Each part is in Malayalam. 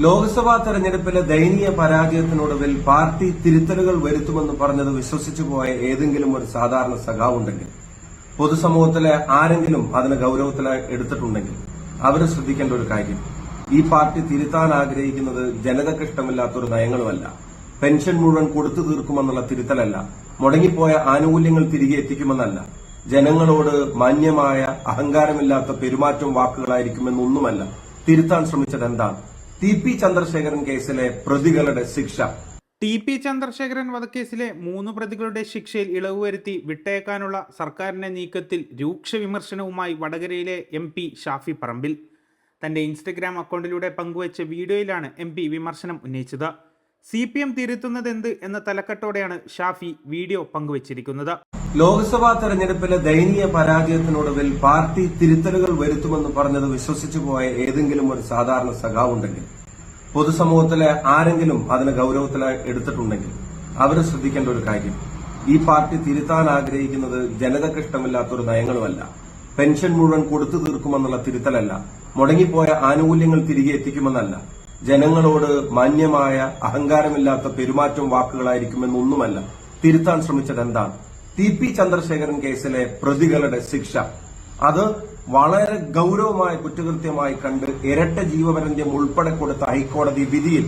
ലോക്സഭാ തെരഞ്ഞെടുപ്പിലെ ദയനീയ പരാജയത്തിനൊടുവിൽ പാർട്ടി തിരുത്തലുകൾ വരുത്തുമെന്ന് പറഞ്ഞത് വിശ്വസിച്ചു പോയ ഏതെങ്കിലും ഒരു സാധാരണ സഖാവുണ്ടെങ്കിൽ പൊതുസമൂഹത്തിലെ ആരെങ്കിലും അതിന് ഗൌരവത്തിലായി എടുത്തിട്ടുണ്ടെങ്കിൽ അവർ ശ്രദ്ധിക്കേണ്ട ഒരു കാര്യം. ഈ പാർട്ടി തിരുത്താൻ ആഗ്രഹിക്കുന്നത് ജനതയ്ക്ക് ഇഷ്ടമില്ലാത്തൊരു നയങ്ങളുമല്ല. പെൻഷൻ മുഴുവൻ കൊടുത്തു തീർക്കുമെന്നുള്ള തിരുത്തലല്ല. മുടങ്ങിപ്പോയ ആനുകൂല്യങ്ങൾ തിരികെ എത്തിക്കുമെന്നല്ല. ജനങ്ങളോട് മാന്യമായ അഹങ്കാരമില്ലാത്ത പെരുമാറ്റം വാക്കുകളായിരിക്കുമെന്നൊന്നുമല്ല. തിരുത്താൻ ശ്രമിച്ചത് എന്താണ്? ടി പി ചന്ദ്രശേഖരൻ കേസിലെ പ്രതികളുടെ ശിക്ഷ. ടി പി ചന്ദ്രശേഖരൻ വധക്കേസിലെ മൂന്ന് പ്രതികളുടെ ശിക്ഷയിൽ ഇളവ് വരുത്തി വിട്ടയക്കാനുള്ള സർക്കാരിന്റെ നീക്കത്തിൽ രൂക്ഷ വിമർശനവുമായി വടകരയിലെ എം പി ഷാഫി പറമ്പിൽ. തന്റെ ഇൻസ്റ്റഗ്രാം അക്കൗണ്ടിലൂടെ പങ്കുവച്ച വീഡിയോയിലാണ് എം പി വിമർശനം ഉന്നയിച്ചത്. സി പി എം തിരുത്തുന്നതെന്ത് എന്ന തലക്കെട്ടോടെയാണ് ഷാഫി വീഡിയോ പങ്കുവച്ചിരിക്കുന്നത്. ലോക്സഭാ തെരഞ്ഞെടുപ്പിലെ ദയനീയ പരാജയത്തിനൊടുവിൽ പാർട്ടി തിരുത്തലുകൾ വരുത്തുമെന്ന് പറഞ്ഞത് വിശ്വസിച്ചു പോയ ഏതെങ്കിലും ഒരു സാധാരണ സഖാവുണ്ടെങ്കിൽ പൊതുസമൂഹത്തിലെ ആരെങ്കിലും അതിന് ഗൌരവത്തിലായി എടുത്തിട്ടുണ്ടെങ്കിൽ അവർ ശ്രദ്ധിക്കേണ്ട ഒരു കാര്യം. ഈ പാർട്ടി തിരുത്താൻ ആഗ്രഹിക്കുന്നത് ജനതയ്ക്ക് ഇഷ്ടമില്ലാത്തൊരു നയങ്ങളുമല്ല. പെൻഷൻ മുഴുവൻ കൊടുത്തു തീർക്കുമെന്നുള്ള തിരുത്തലല്ല. മുടങ്ങിപ്പോയ ആനുകൂല്യങ്ങൾ തിരികെ എത്തിക്കുമെന്നല്ല. ജനങ്ങളോട് മാന്യമായ അഹങ്കാരമില്ലാത്ത പെരുമാറ്റം വാക്കുകളായിരിക്കുമെന്നൊന്നുമല്ല. തിരുത്താൻ ശ്രമിച്ചത് എന്താണ്? ടി പി ചന്ദ്രശേഖരൻ കേസിലെ പ്രതികളുടെ ശിക്ഷ അത് വളരെ ഗൌരവമായ കുറ്റകൃത്യമായി കണ്ട് ഇരട്ട ജീവപര്യന്തം ഉൾപ്പെടെ കൊടുത്ത ഹൈക്കോടതി വിധിയിൽ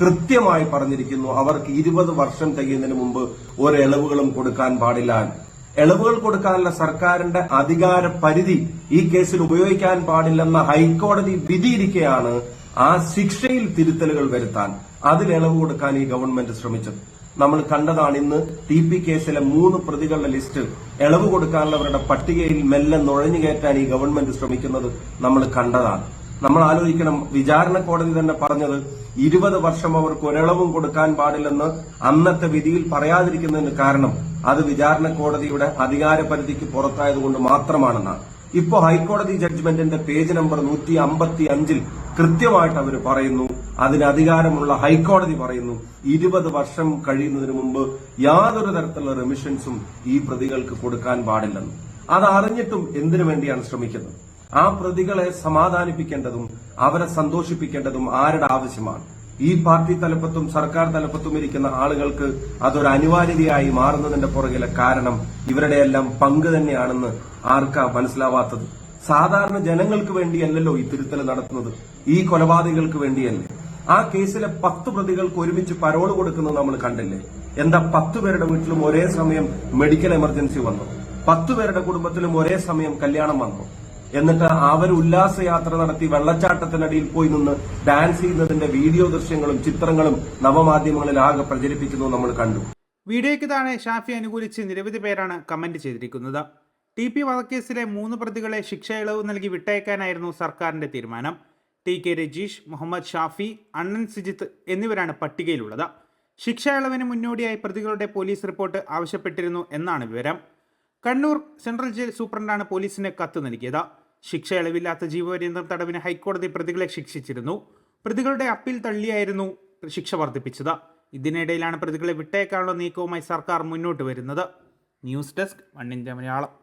കൃത്യമായി പറഞ്ഞിരിക്കുന്നു അവർക്ക് ഇരുപത് വർഷം തികയുന്നതിന് മുമ്പ് ഒരു ഇളവുകളും കൊടുക്കാൻ പാടില്ല. ഇളവുകൾ കൊടുക്കാനുള്ള സർക്കാരിന്റെ അധികാര പരിധി ഈ കേസിൽ ഉപയോഗിക്കാൻ പാടില്ലെന്ന ഹൈക്കോടതി വിധിയിരിക്കെയാണ് ആ ശിക്ഷയിൽ തിരുത്തലുകൾ വരുത്താൻ അതിൽ ഇളവ് കൊടുക്കാൻ ഈ ഗവൺമെന്റ് ശ്രമിച്ചത് നമ്മൾ കണ്ടതാണ് ഇന്ന് ടി പി കേസിലെ മൂന്ന് പ്രതികളുടെ ലിസ്റ്റ്. ഇളവ് കൊടുക്കാനുള്ളവരുടെ പട്ടികയിൽ മെല്ലെ നുഴഞ്ഞു കയറ്റാൻ ഈ ഗവൺമെന്റ് ശ്രമിക്കുന്നത് നമ്മൾ കണ്ടതാണ്. നമ്മൾ ആലോചിക്കണം വിചാരണ കോടതി തന്നെ പറഞ്ഞത് ഇരുപത് വർഷം അവർക്ക് ഒരിളവും കൊടുക്കാൻ പാടില്ലെന്ന് അന്നത്തെ വിധിയിൽ പറയാതിരിക്കുന്നതിന് കാരണം അത് വിചാരണ കോടതിയുടെ അധികാരപരിധിക്ക് പുറത്തായതുകൊണ്ട് മാത്രമാണെന്നാണ് ഇപ്പോ ഹൈക്കോടതി ജഡ്ജ്മെന്റിന്റെ പേജ് നമ്പർ നൂറ്റി അമ്പത്തി അഞ്ചിൽ കൃത്യമായിട്ട് അവർ പറയുന്നു അതിന് അധികാരമുള്ള ഹൈക്കോടതി പറയുന്നു ഇരുപത് വർഷം കഴിയുന്നതിന് മുമ്പ് യാതൊരു തരത്തിലുള്ള റെമിഷൻസും ഈ പ്രതികൾക്ക് കൊടുക്കാൻ പാടില്ലെന്ന്. അത് അറിഞ്ഞിട്ടും എന്തിനു വേണ്ടിയാണ് ശ്രമിക്കുന്നത്? ആ പ്രതികളെ സമാധാനിപ്പിക്കേണ്ടതും അവരെ സന്തോഷിപ്പിക്കേണ്ടതും ആരുടെ ആവശ്യമാണ്? ഈ പാർട്ടി തലപ്പത്തും സർക്കാർ തലപ്പത്തും ഇരിക്കുന്ന ആളുകൾക്ക് അതൊരു അനിവാര്യതയായി മാറുന്നതിന്റെ പുറകിലെ കാരണം ഇവരുടെയെല്ലാം പങ്ക് തന്നെയാണെന്ന് ആർക്കാ മനസ്സിലാവാത്തത്? സാധാരണ ജനങ്ങൾക്ക് വേണ്ടിയല്ലല്ലോ ഈ തിരുത്തൽ നടത്തുന്നത്. ഈ കൊലപാതകങ്ങൾക്ക് വേണ്ടിയല്ലേ? ആ കേസിലെ പത്ത് പ്രതികൾക്ക് ഒരുമിച്ച് പരോൾ കൊടുക്കുന്നത് നമ്മൾ കണ്ടില്ലേ? എന്താ പത്ത് പേരുടെ വീട്ടിലും ഒരേ സമയം മെഡിക്കൽ എമർജൻസി വന്നു. പത്ത് പേരുടെ കുടുംബത്തിലും ഒരേ സമയം കല്യാണം വന്നു. എന്നിട്ട് അവർ ഉല്ലാസയാത്ര നടത്തി വെള്ളച്ചാട്ടത്തിനടിയിൽ പോയി നിന്ന് ഡാൻസ് ചെയ്യുന്നതിന്റെ വീഡിയോ ദൃശ്യങ്ങളും ചിത്രങ്ങളും നവമാധ്യമങ്ങളിൽ ആകെ പ്രചരിപ്പിക്കുന്നു നമ്മൾ കണ്ടു. വീഡിയോയ്ക്ക് താഴെ ഷാഫി അനുകൂലിച്ച് നിരവധി പേരാണ് കമന്റ് ചെയ്തിരിക്കുന്നത്. ടി പി വധക്കേസിലെ മൂന്ന് പ്രതികളെ ശിക്ഷ ഇളവ് നൽകി വിട്ടയക്കാനായിരുന്നു സർക്കാരിന്റെ തീരുമാനം. ടി കെ രജീഷ് മുഹമ്മദ് ഷാഫി അണ്ണൻ സിജിത്ത് എന്നിവരാണ് പട്ടികയിലുള്ളത്. ശിക്ഷ ഇളവിന് മുന്നോടിയായി പ്രതികളുടെ പോലീസ് റിപ്പോർട്ട് ആവശ്യപ്പെട്ടിരുന്നു എന്നാണ് വിവരം. കണ്ണൂർ സെൻട്രൽ ജയിൽ സൂപ്രണ്ടാണ് പോലീസിന് കത്ത് നൽകിയത്. ശിക്ഷ ഇളവില്ലാത്ത ജീവപര്യന്തം തടവിന് ഹൈക്കോടതി പ്രതികളെ ശിക്ഷിച്ചിരുന്നു. പ്രതികളുടെ അപ്പീൽ തള്ളിയായിരുന്നു ശിക്ഷ വർദ്ധിപ്പിച്ചത്. ഇതിനിടയിലാണ് പ്രതികളെ വിട്ടേക്കാനുള്ള നീക്കവുമായി സർക്കാർ മുന്നോട്ട് വരുന്നത്. News desk India Malayalam.